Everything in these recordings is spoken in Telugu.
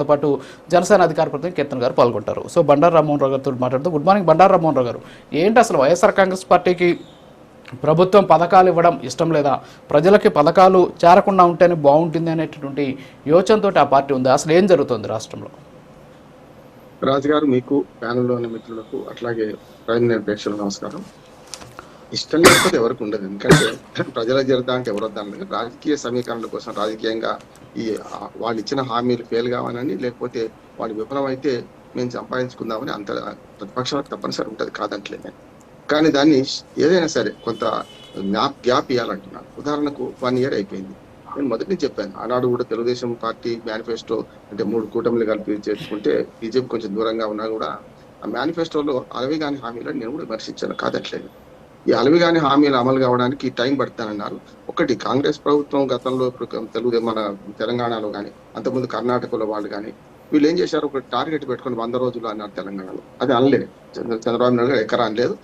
తో పాటు జనసేన అధికార ప్రతినిధి కీర్తన్ గారు పాల్గొంటారు. సో బండారు రామ్మోహన్ రావు గారితో మాట్లాడుతూ గుడ్ మార్నింగ్ బండారు రామ్మోహన్ రావు గారు. ఏంటి అసలు వైఎస్ఆర్ కాంగ్రెస్ పార్టీకి ప్రభుత్వం పథకాలు ఇవ్వడం ఇష్టం లేదా? ప్రజలకి పథకాలు చేరకుండా ఉంటేనే బాగుంటుంది అనేటటువంటి యోచనతో ఆ పార్టీ ఉంది. అసలు ఏం జరుగుతుంది రాష్ట్రంలో? రాజుగారు మీకు ప్యానల్లోని మిత్రులకు అట్లాగే ప్రైమ్ ప్రేక్షకులకు నమస్కారం. ఇష్టం లేకపోతే ఎవరికి ఉండదు. ఎందుకంటే ప్రజల జరదానికి ఎవరు వద్దాను రాజకీయ సమీకరణల కోసం రాజకీయంగా ఈ వాళ్ళు ఇచ్చిన హామీలు ఫెయిల్ కావాలని లేకపోతే వాళ్ళు విఫలమైతే మేము సంపాదించుకుందామని అంత ప్రతిపక్షం తప్పనిసరి ఉంటుంది కాదంటలే నేను కానీ దాన్ని ఏదైనా సరే కొంత గ్యాప్ గ్యాప్ ఇవ్వాలంటున్నాను ఉదాహరణకు వన్ ఇయర్ అయిపోయింది. నేను మొదటి చెప్పాను. ఆనాడు కూడా తెలుగుదేశం పార్టీ మేనిఫెస్టో అంటే మూడు కూటమిలు కలిపి చేసుకుంటే బీజేపీ కొంచెం దూరంగా ఉన్నా కూడా ఆ మేనిఫెస్టోలో అరవై కాని హామీలను నేను కూడా విమర్శించాను. కాదట్లేదు. ఈ అలవిగాని హామీలు అమలు కావడానికి టైం పడతానన్నారు ఒకటి కాంగ్రెస్ ప్రభుత్వం గతంలో ఇప్పుడు తెలుగు మన తెలంగాణలో కానీ అంతకుముందు కర్ణాటకలో వాళ్ళు కానీ వీళ్ళు ఏం చేశారు? ఒక టార్గెట్ పెట్టుకుని వంద రోజులు అన్నారు తెలంగాణలో. అది అనలేదు. చంద్ర- చంద్రబాబు నాయుడు గారు ఎక్కరా అనలేదు.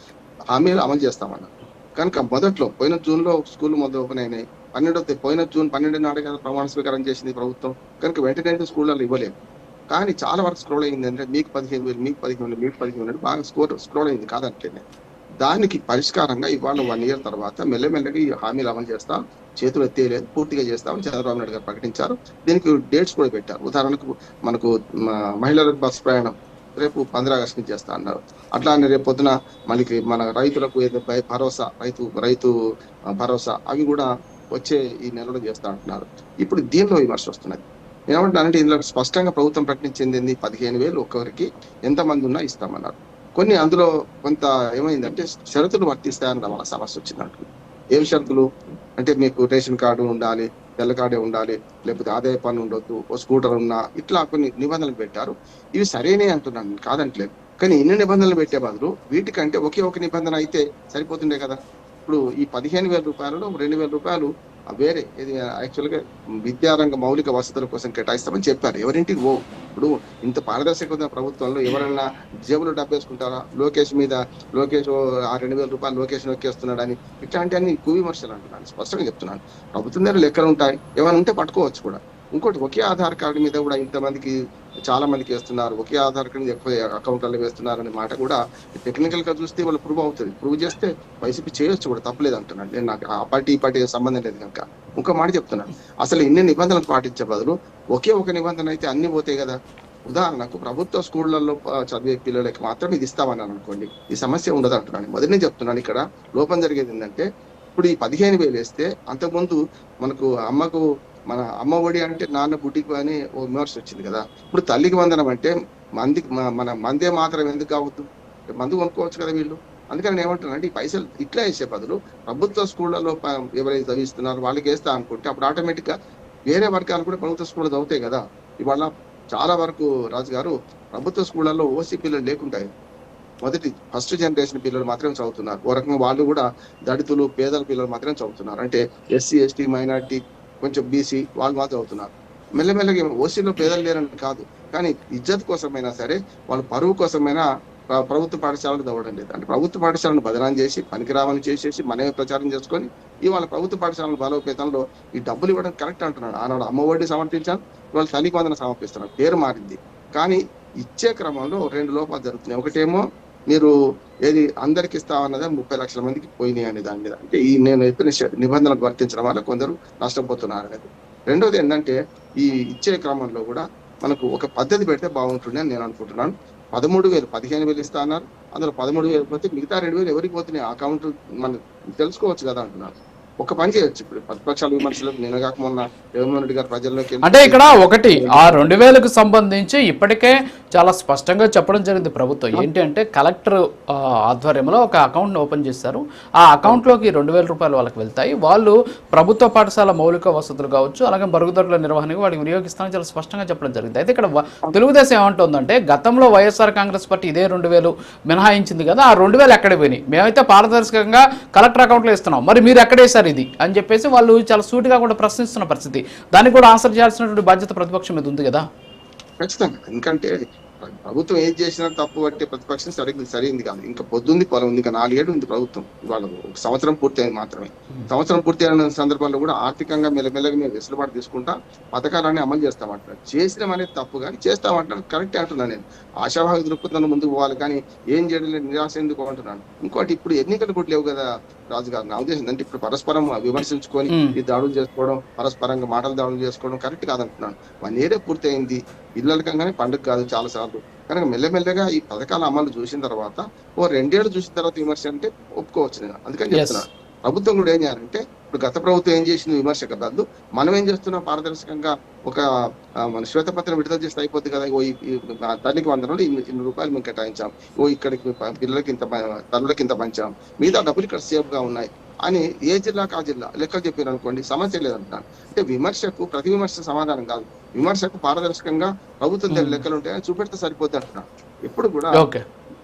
హామీలు అమలు చేస్తామన్నారు. కనుక మొదట్లో పోయిన జూన్లో స్కూల్ మొదలు ఓపెన్ అయినాయి. పన్నెండో పోయిన జూన్ పన్నెండు నాడు కదా ప్రమాణ స్వీకారం చేసింది ప్రభుత్వం. కనుక వెంటనే స్కూళ్ళలో ఇవ్వలేము కానీ చాలా వరకు స్క్రోల్ అయింది. అంటే మీకు పదిహేను వేలు మీకు పదిహేను వేలు మీకు పదిహేను వేలు బాగా స్కోర్ స్క్రోల్ అయింది. కాదంటేనే దానికి పరిష్కారంగా ఇవాళ వన్ ఇయర్ తర్వాత మెల్లమెల్లగా ఈ హామీలు అమలు చేస్తాం చేతులు ఎత్తేయలేదు పూర్తిగా చేస్తామని చంద్రబాబు నాయుడు గారు ప్రకటించారు. దీనికి డేట్స్ కూడా పెట్టారు. ఉదాహరణకు మనకు మహిళల బస్సు ప్రయాణం రేపు పంద్ర ఆగస్టు నుంచి చేస్తా అన్నారు. అట్లానే రేపు పొద్దున మనకి మన రైతులకు భరోసా రైతు రైతు భరోసా అవి కూడా వచ్చే ఈ నెలలో చేస్తా అంటున్నారు. ఇప్పుడు దీనిలో విమర్శ వస్తున్నది. ఏమంటానంటే ఇందులో స్పష్టంగా ప్రభుత్వం ప్రకటించింది పదిహేను వేలు ఒక్కొక్కరికి ఎంతమంది ఉన్నా ఇస్తామన్నారు. కొన్ని అందులో కొంత ఏమైందంటే షరతులు వర్తిస్తాయన్న వాళ్ళ సమస్య వచ్చిందంట ఏం షరతులు? అంటే మీకు రేషన్ కార్డు ఉండాలి తెల్ల కార్డే ఉండాలి లేకపోతే ఆదాయ పన్ను ఉండొద్దు ఓ స్కూటర్ ఉన్నా ఇట్లా కొన్ని నిబంధనలు పెట్టారు. ఇవి సరైనవి అంటున్నాను కాదంటలేదు. కానీ ఎన్ని నిబంధనలు పెట్టే బదులు వీటికంటే ఒకే ఒక నిబంధన అయితే సరిపోతుండే కదా? ఇప్పుడు ఈ పదిహేను వేల రూపాయలలో రెండు వేల రూపాయలు వేరే. ఇది యాక్చువల్గా విద్యారంగ మౌలిక వసతుల కోసం కేటాయిస్తామని చెప్పారు. ఎవరింటికి ఓ ఇప్పుడు ఇంత పారదర్శకమైన ప్రభుత్వంలో ఎవరైనా జేబులో డబ్బేసుకుంటారా? లోకేష్ మీద లోకేష్ ఓ ఆ రెండు వేల రూపాయలు లోకేష్ నొక్కేస్తున్నాడని ఇట్లాంటి అన్ని కువిమర్శలు అంటున్నాను. స్పష్టంగా చెప్తున్నాను. ప్రభుత్వం దగ్గర లెక్కలు ఉంటాయి. ఏమైనా ఉంటే పట్టుకోవచ్చు కూడా. ఇంకోటి ఒకే ఆధార్ కార్డు మీద కూడా ఇంతమందికి చాలా మందికి వేస్తున్నారు. ఒకే ఆధార్ కార్డు మీద ఎక్కువ అకౌంట్లలో వేస్తున్నారు అనే మాట కూడా టెక్నికల్గా చూస్తే వాళ్ళు ప్రూవ్ అవుతుంది ప్రూవ్ చేస్తే వైసీపీ చేయొచ్చు కూడా తప్పలేదు అంటున్నాను. నేను నాకు ఆ పార్టీ ఈ పార్టీ సంబంధం లేదు కనుక. ఇంకో మాట చెప్తున్నాను. అసలు ఇన్ని నిబంధనలు పాటించే బదులు ఒకే ఒక నిబంధన అయితే అన్ని పోతాయి కదా. ఉదాహరణకు ప్రభుత్వ స్కూళ్ళలో చదివే పిల్లలకి మాత్రం ఇది ఇస్తామన్నాను అనుకోండి ఈ సమస్య ఉండదు అంటున్నాను. మొదటి చెప్తున్నాను ఇక్కడ లోపం జరిగేది ఏంటంటే ఇప్పుడు ఈ పదిహేను వేలు వేస్తే అంతకుముందు మనకు అమ్మకు మన అమ్మ ఒడి అంటే నాన్న బుడ్డికి అని ఓ విమర్శ వచ్చింది కదా. ఇప్పుడు తల్లికి వందనం అంటే మందికి మన మందే మాత్రం ఎందుకు కావద్దు? మందు కొనుక్కోవచ్చు కదా వీళ్ళు. అందుకని నేను ఏమంటున్నాను ఈ పైసలు ఇట్లా వేసే బదులు ప్రభుత్వ స్కూళ్ళలో ఎవరైతే చదివిస్తున్నారో వాళ్ళకి వేస్తా అనుకుంటే అప్పుడు ఆటోమేటిక్గా వేరే వర్గాలు కూడా ప్రభుత్వ స్కూళ్ళు చదువుతాయి కదా. ఇవాళ చాలా వరకు రాజు గారు ప్రభుత్వ స్కూళ్ళల్లో ఓసీ పిల్లలు లేకుంటాయి. మొదటి ఫస్ట్ జనరేషన్ పిల్లలు మాత్రమే చదువుతున్నారు. ఓ రకంగా వాళ్ళు కూడా దళితులు పేదల పిల్లలు మాత్రమే చదువుతున్నారు. అంటే ఎస్సీ ఎస్టీ మైనార్టీ కొంచెం బీసీ వాళ్ళు మాత్రం చదువుతున్నారు మెల్లమెల్లగా ఓసీలో పేదలు లేరని కాదు. కానీ ఇజ్జత్ కోసమైనా సరే వాళ్ళ పరువు కోసమైనా ప్రభుత్వ పాఠశాలను చదవడం లేదు. అంటే ప్రభుత్వ పాఠశాలను బదనాం చేసి పనికిరావాలని చేసేసి మనమే ప్రచారం చేసుకొని ఇవాళ ప్రభుత్వ పాఠశాలను బలోపేతంలో ఈ డబ్బులు ఇవ్వడం కరెక్ట్ అంటున్నాడు. ఆనాడు అమ్మ సమర్పించాను ఇవాళ తల్లికి వందన సమర్పిస్తున్నాడు పేరు మారింది. కానీ ఇచ్చే క్రమంలో రెండు లోపాలు జరుగుతున్నాయి. ఒకటేమో మీరు ఏది అందరికి ఇస్తామన్నదే ముప్పై లక్షల మందికి పోయినాయి అనే దాని మీద. అంటే ఈ నేను చెప్పిన నిబంధనలు వర్తించడం వల్ల కొందరు నష్టపోతున్నారు అనేది రెండోది ఏంటంటే ఈ ఇచ్చే క్రమంలో కూడా మనకు ఒక పద్ధతి పెడితే బాగుంటుంది అని నేను అనుకుంటున్నాను. పదమూడు వేలు పదిహేను వేలు ఇస్తా అన్నారు. అందులో పదమూడు వేలు పోతే మిగతా రెండు వేలు ఎవరికి పోతున్నాయి? అకౌంట్ మనం తెలుసుకోవచ్చు కదా అంటున్నారు. ఒక పని చేయొచ్చు. ఇప్పుడు ప్రతిపక్షాల విమర్శలకు నేను కాక మొన్న జగన్మోహన్ రెడ్డి గారు ప్రజల్లోకి అంటే ఇక్కడ ఒకటి ఆ రెండు వేలకు సంబంధించి ఇప్పటికే చాలా స్పష్టంగా చెప్పడం జరిగింది ప్రభుత్వం. ఏంటి అంటే కలెక్టర్ ఆధ్వర్యంలో ఒక అకౌంట్ని ఓపెన్ చేశారు. ఆ అకౌంట్లోకి రెండు వేల రూపాయలు వాళ్ళకి వెళ్తాయి. వాళ్ళు ప్రభుత్వ పాఠశాల మౌలిక వసతులు కావచ్చు అలాగే మరుగుదొడ్ల నిర్వహణకు వాడికి వినియోగిస్తామని చాలా స్పష్టంగా చెప్పడం జరిగింది. అయితే ఇక్కడ తెలుగుదేశం ఏమంటుందంటే గతంలో వైఎస్ఆర్ కాంగ్రెస్ పార్టీ ఇదే రెండు వేలు మినహాయించింది కదా ఆ రెండు వేలు ఎక్కడ పోయినాయి? మేమైతే పారదర్శకంగా కలెక్టర్ అకౌంట్లో ఇస్తున్నాం. మరి మీరు ఎక్కడ వేశారు ఇది అని చెప్పేసి వాళ్ళు చాలా సూటిగా కూడా ప్రశ్నిస్తున్న పరిస్థితి. దానికి కూడా ఆన్సర్ చేయాల్సినటువంటి బాధ్యత ప్రతిపక్షం మీద ఉంది కదా? ఖచ్చితంగా. ఎందుకంటే ప్రభుత్వం ఏం చేసినా తప్పు పట్టే ప్రతిపక్షం సరిగ్గా సరైంది కాదు. ఇంకా పొద్దుంది పొలం ఉంది ఇంకా నాలుగేళ్ళు ఉంది ప్రభుత్వం. ఇవాళ ఒక సంవత్సరం పూర్తయింది మాత్రమే. సంవత్సరం పూర్తి అయిన సందర్భంలో కూడా ఆర్థికంగా మెల్లమెల్లగా మేము వెసులుబాటు తీసుకుంటా పథకాలన్నీ అమలు చేస్తామంటున్నారు. చేసిన అనేది తప్పు కానీ చేస్తామంటున్నాను కరెక్ట్ అంటున్నాను నేను. ఆశాభావి దృక్పథంలో ముందుకు పోవాలి కానీ ఏం చేయడం లేదు నిరాశ ఎందుకు అంటున్నాను. ఇంకోటి ఇప్పుడు ఎన్నికలు కూడా లేవు కదా. రాజు గారు నా ఉద్దేశం అంటే ఇప్పుడు పరస్పరం విమర్శించుకొని. ఈ దాడులు చేసుకోవడం పరస్పరంగా మాటలు దాడులు చేసుకోవడం కరెక్ట్ కాదంటున్నాను. వన్ ఇయరే పూర్తి అయింది ఇళ్ళకంగానే పండుగ కాదు చాలా సార్లు కనుక మెల్లమెల్లగా ఈ పథకాల అమలు చూసిన తర్వాత ఓ రెండేళ్ళు చూసిన తర్వాత విమర్శ అంటే ఒప్పుకోవచ్చు నేను. అందుకని. చెప్తున్నాను ప్రభుత్వం కూడా ఏం చేయాలంటే ఇప్పుడు గత ప్రభుత్వం ఏం చేసింది విమర్శ కాదు మనం ఏం చేస్తున్నాం? పారదర్శకంగా ఒక మన శ్వేతపత్రం విడుదల చేస్తే అయిపోద్ది కదా? ఓ తల్లికి వంద రోజులు ఇన్ని ఇన్ని రూపాయలు మేము కేటాయించాం. ఓ ఇక్కడికి పిల్లలకి ఇంత తల్లులకి ఇంత పంచాం. మిగతా డబ్బులు ఇక్కడ సేఫ్గా ఉన్నాయి. అని ఏ జిల్లాకు ఆ జిల్లా లెక్కలు చెప్పారు అనుకోండి సమస్య లేదంటున్నాను అంటే విమర్శకు ప్రతి విమర్శ సమాధానం కాదు. విమర్శకు పారదర్శకంగా ప్రభుత్వం దగ్గర. లెక్కలు ఉంటాయని చూపెడితే సరిపోద్ది అంటున్నాను ఎప్పుడు కూడా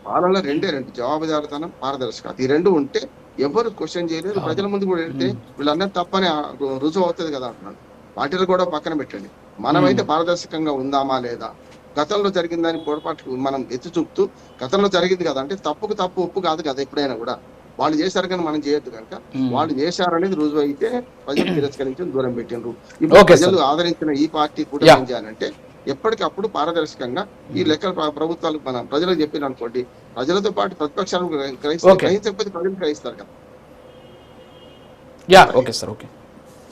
పాలనలో రెండే రెండు జవాబుదారితనం పారదర్శకత. ఈ రెండు ఉంటే ఎవరు క్వశ్చన్ చేయలేరు. ప్రజల ముందు కూడా వెళ్తే. వీళ్ళందరూ తప్పని రుజువు అవుతుంది కదా అంటున్నాను వాటిని కూడా పక్కన పెట్టండి మనమైతే పారదర్శకంగా ఉందామా లేదా గతంలో జరిగిందని పొరపాటు మనం ఎత్తి చూపుతూ గతంలో జరిగింది కదా అంటే తప్పుకు తప్పు ఉప్పు కాదు కదా ఎప్పుడైనా కూడా వాళ్ళు చేశారు కానీ మనం చేయొద్దు కనుక. వాళ్ళు చేశారనేది రుజువు అయితే ప్రజలు తిరస్కరించి దూరం పెట్టిండ్రు ఇప్పుడు. ప్రజలు ఆదరించిన ఈ పార్టీ కూడా. ఏం చేయాలంటే ఎప్పటికప్పుడు పారదర్శకంగా ఈ లెక్కలు ప్ర- ప్రభుత్వాలు మన ప్రజలకు చెప్పిన అనుకోండి ప్రజలతో పాటు ప్రతిపక్షాలు గ్రహిస్తారు. గ్రహించకపోతే ప్రజలు గ్రహిస్తారు కదా. Yeah okay sir okay.